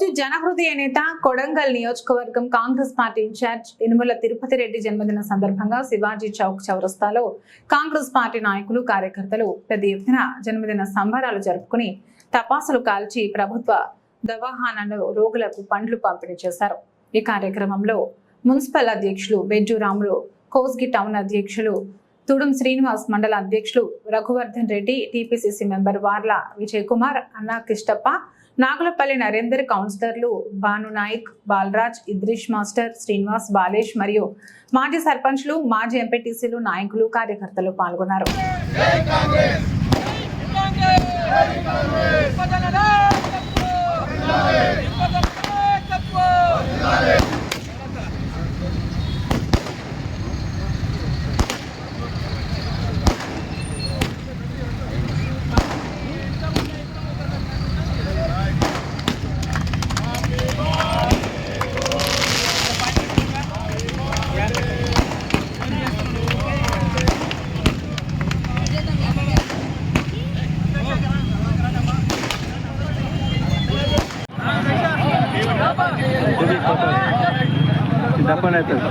ఈరోజు జనహృదయ నేత కొడంగల్ నియోజకవర్గం కాంగ్రెస్ పార్టీ ఇన్ఛార్జ్ ఇనుమల తిరుపతి రెడ్డి జన్మదిన సందర్భంగా శివాజీ చౌక్ చౌరస్తాలో కాంగ్రెస్ పార్టీ నాయకులు కార్యకర్తలు పెద్ద ఎత్తున జన్మదిన సంబరాలు జరుపుకుని తపాసులు కాల్చి ప్రభుత్వ దవాఖానాలో రోగులకు పండ్లు పంపిణీ చేశారు. ఈ కార్యక్రమంలో మున్సిపల్ అధ్యక్షులు బెజ్జురాములు కోస్గి టౌన్ అధ్యక్షులు తుడుం శ్రీనివాస్ మండల అధ్యక్షులు రఘువర్ధన్ రెడ్డి టీపీసీసీ మెంబర్ వార్ల విజయ్ కుమార్ అన్నా కిష్టప్ప నాగులపల్లి నరేందర్ కౌన్సిలర్లు భాను నాయక్ బాలరాజ్ ఇద్రిష్ మాస్టర్ శ్రీనివాస్ బాలేష్ మరియు మాజీ సర్పంచ్లు మాజీ ఎంపీటీసీలు నాయకులు కార్యకర్తలు పాల్గొన్నారు. తప్పని అవుతుంది